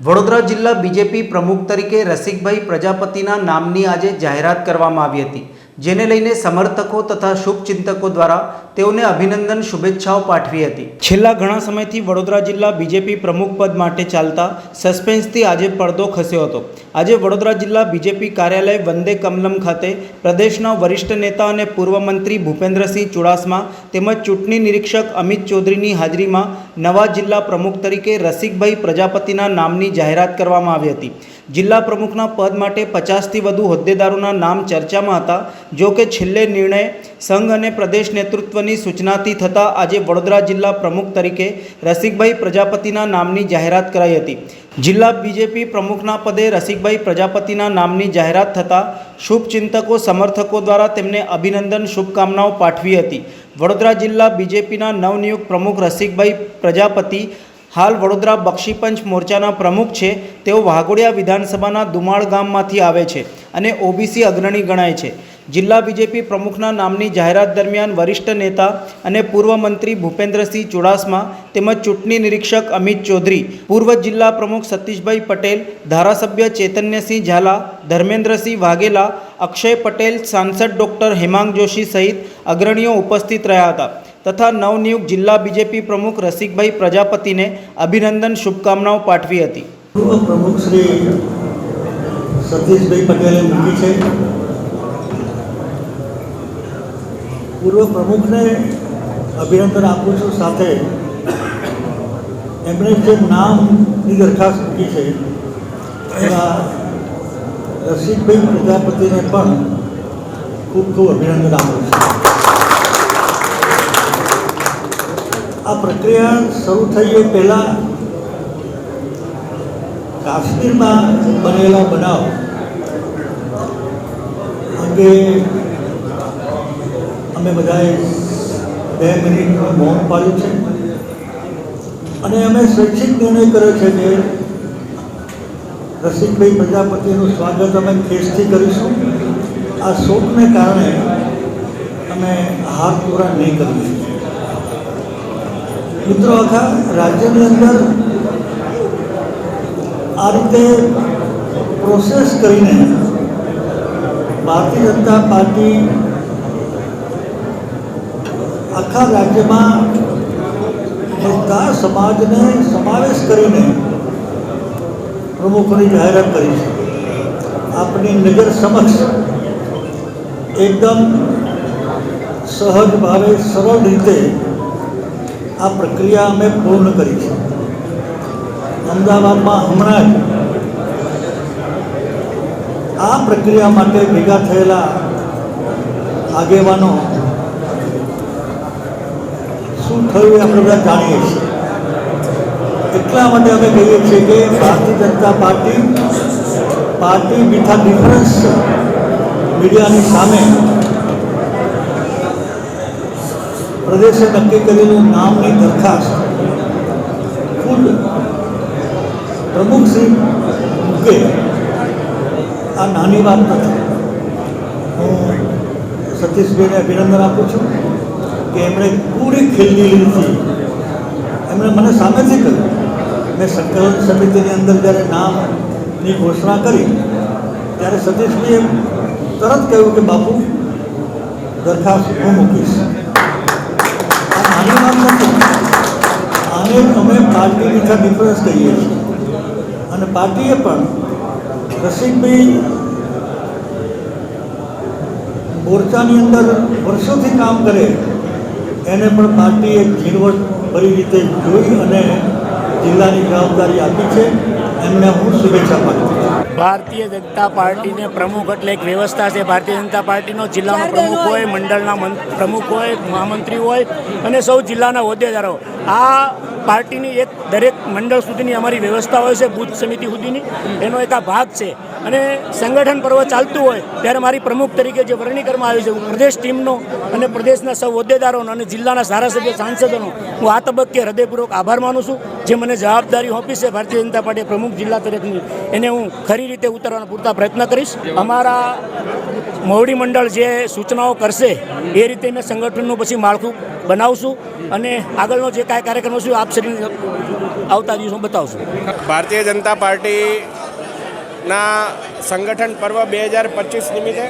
વડોદરા જિલ્લા બીજેપી પ્રમુખ તરીકે રસિકભાઈ પ્રજાપતિના નામની આજે જાહેરાત કરવામાં આવી હતી. જેને લઈને સમર્થકો તથા શુભચિંતકો દ્વારા તેઓને અભિનંદન, શુભેચ્છાઓ પાઠવી હતી. છેલ્લા ઘણા સમયથી વડોદરા જિલ્લા બીજેપી પ્રમુખ પદ માટે ચાલતા સસ્પેન્સથી આજે પડદો ખસ્યો હતો. આજે વડોદરા જિલ્લા બીજેપી કાર્યાલય વંદે કમલમ ખાતે પ્રદેશના વરિષ્ઠ નેતા અને પૂર્વ મંત્રી ભૂપેન્દ્રસિંહ ચુડાસમા તેમજ ચૂંટણી નિરીક્ષક અમિત ચૌધરીની હાજરીમાં નવા જિલ્લા પ્રમુખ તરીકે રસિકભાઈ પ્રજાપતિના નામની જાહેરાત કરવામાં આવી હતી. જિલ્લા પ્રમુખના પદ માટે પચાસથી વધુ હોદ્દેદારોના નામ ચર્ચામાં હતા. જો કે છેલ્લે નિર્ણય સંઘ અને પ્રદેશ નેતૃત્વની સૂચનાથી થતાં આજે વડોદરા જિલ્લા પ્રમુખ તરીકે રસિકભાઈ પ્રજાપતિના નામની જાહેરાત કરાઈ હતી. જિલ્લા બીજેપી પ્રમુખના પદે રસિકભાઈ પ્રજાપતિના નામની જાહેરાત થતાં શુભચિંતકો સમર્થકો દ્વારા તેમને અભિનંદન, શુભકામનાઓ પાઠવી હતી. વડોદરા જિલ્લા બીજેપીના નવનિયુક્ત પ્રમુખ રસિકભાઈ પ્રજાપતિ હાલ વડોદરા બક્ષીપંચ મોરચાના પ્રમુખ છે. તેઓ વાઘોડિયા વિધાનસભાના દુમાળ ગામમાંથી આવે છે અને ઓબીસી અગ્રણી ગણાય છે. જિલ્લા બીજેપી પ્રમુખના નામની જાહેરાત દરમિયાન વરિષ્ઠ નેતા અને પૂર્વ મંત્રી ભૂપેન્દ્રસિંહ ચુડાસમા તેમજ ચૂંટણી નિરીક્ષક અમિત ચૌધરી, પૂર્વ જિલ્લા પ્રમુખ સતીશભાઈ પટેલ, ધારાસભ્ય ચૈતન્યસિંહ ઝાલા, ધર્મેન્દ્રસિંહ વાઘેલા, અક્ષય પટેલ, સાંસદ ડૉક્ટર હેમાંગ જોશી સહિત અગ્રણીઓ ઉપસ્થિત રહ્યા હતા તથા નવનિયુક્ત જિલ્લા બીજેપી પ્રમુખ રસિકભાઈ પ્રજાપતિને અભિનંદન શુભકામનાઓ પાઠવી હતી. પૂર્વ પ્રમુખ શ્રી સતીશભાઈ પટેલે મૂકી છે. પૂર્વ પ્રમુખને અભિનંદન આપું છું સાથે. એમણે જે નામની દરખાસ્ત મૂકી છે એવા રસિકભાઈ પ્રજાપતિને પણ ખૂબ ખૂબ અભિનંદન આપું છું. આ પ્રક્રિયા શરૂ થઈ એ પહેલાં કાશ્મીરમાં બનેલા બનાવ અંગે અમે બધાએ બે મિનિટનું મૌન પાડ્યું છે. અને અમે સ્વૈચ્છિક નિર્ણય કર્યો છે કે રસિકભાઈ પ્રજાપતિનું સ્વાગત અમે ખેસથી કરીશું. આ શોકને કારણે અમે હાથ પૂરા નહીં કરીશું મિત્રો, આખા રાજ્યની અંદર આ રીતે પ્રોસેસ કરીને ભારતીય જનતા પાર્ટી આખા રાજ્યમાં બધા સમાજને સમાવેશ કરીને પ્રમુખોની જાહેરાત કરી છે આપની નજર સમક્ષ એકદમ સહજ ભાવે સરળ રીતે આ પ્રક્રિયા અમે પૂર્ણ કરી છે અમદાવાદમાં હમણાં જ આ પ્રક્રિયા માટે ભેગા થયેલા આગેવાનો શું થયું એ આપણે બધા જાણીએ છીએ. એટલા માટે અમે કહીએ છીએ કે Bharatiya Janata party party with difference મીડિયાની સામે પ્રદેશે નક્કી કરેલું નામની દરખાસ્ત ખુદ પ્રમુખ શ્રી મૂકે. આ નાની વાત નથી. હું સતીશભાઈને અભિનંદન આપું છું. કે એમણે પૂરી ખીલદિલીથી એમણે મને સામેથી કહ્યું. મેં સંકલન સમિતિની અંદર જ્યારે નામની ઘોષણા કરી, ત્યારે સતીશભાઈએ તરત કહ્યું કે, બાપુ, દરખાસ્ત હું મૂકીશ. આને અમે પાર્ટી વિથ ડિફરન્સ કહીએ છીએ. અને પાર્ટીએ પણ રસિકભાઈ મોરચાની અંદર વર્ષોથી કામ કરે એને પણ પાર્ટીએ ઝીણવટ ભરી રીતે જોઈ અને જિલ્લાની જવાબદારી આપી છે. એમને હું શુભેચ્છા પાઠવું છું. ભારતીય જનતા પાર્ટીને પ્રમુખ એટલે એક વ્યવસ્થા છે. ભારતીય જનતા પાર્ટીનો જિલ્લાનો પ્રમુખ હોય. મંડળના પ્રમુખ હોય મહામંત્રી હોય અને સૌ જિલ્લાના હોદ્દેદારો. આ પાર્ટીની એક દરેક મંડળ સુધીની અમારી વ્યવસ્થા હોય છે, બુથ સમિતિ સુધીની, એનો એક આ ભાગ છે. અને સંગઠન પર્વ ચાલતું હોય, ત્યારે મારી પ્રમુખ તરીકે જે વરણી કરવામાં આવી છે, હું પ્રદેશ ટીમનો અને પ્રદેશના સૌ હોદ્દેદારોનો અને જિલ્લાના ધારાસભ્ય, સાંસદોનો, હું આ તબક્કે હૃદયપૂર્વક આભાર માનું છું. જે મને જવાબદારી સોંપી છે, ભારતીય જનતા પાર્ટી પ્રમુખ જિલ્લા તરફની એને હું ખરી રીતે ઉતારવાના પૂરતા પ્રયત્ન કરીશ. અમારા મોવડી મંડળ જે સૂચનાઓ કરશે, એ રીતે મેં સંગઠનનું પછી માળખું બનાવશું અને આગળનો જે કાંઈ કાર્યક્રમ હશે આપ શ્રીને આવતા દિવસો બતાવશું. ભારતીય જનતા પાર્ટીના સંગઠન પર્વ બે હજાર પચીસ નિમિત્તે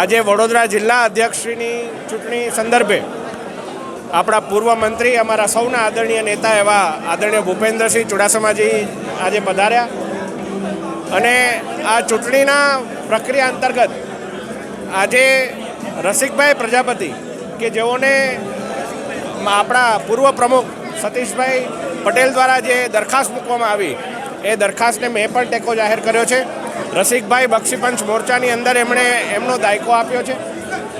આજે વડોદરા જિલ્લા અધ્યક્ષની ચૂંટણી સંદર્ભે આપણા પૂર્વ મંત્રી, અમારા સૌના આદરણીય નેતા એવા આદરણીય ભૂપેન્દ્રસિંહ ચુડાસમાજી આજે પધાર્યા. અને આ ચૂંટણીના પ્રક્રિયા અંતર્ગત આજે રસિકભાઈ પ્રજાપતિ કે જેઓને આપણા પૂર્વ પ્રમુખ સતીશભાઈ પટેલ દ્વારા જે દરખાસ્ત મૂકવામાં આવી, એ દરખાસ્તને મેં પણ ટેકો જાહેર કર્યો છે. રસિકભાઈ બક્ષીપંચ મોરચાની અંદર એમણે એમનો દાયકો આપ્યો છે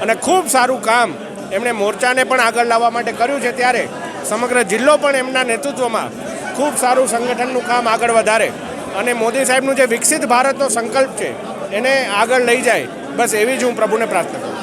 અને ખૂબ સારું કામ એમણે મોરચાને પણ આગળ લાવવા માટે કર્યું છે. ત્યારે સમગ્ર જિલ્લો પણ એમના નેતૃત્વમાં ખૂબ સારું સંગઠનનું કામ આગળ વધારે અને મોદી સાહેબનું જે વિકસિત ભારતનો સંકલ્પ છે, એને આગળ લઈ જાય. બસ એવી જ હું પ્રભુને પ્રાર્થના કરું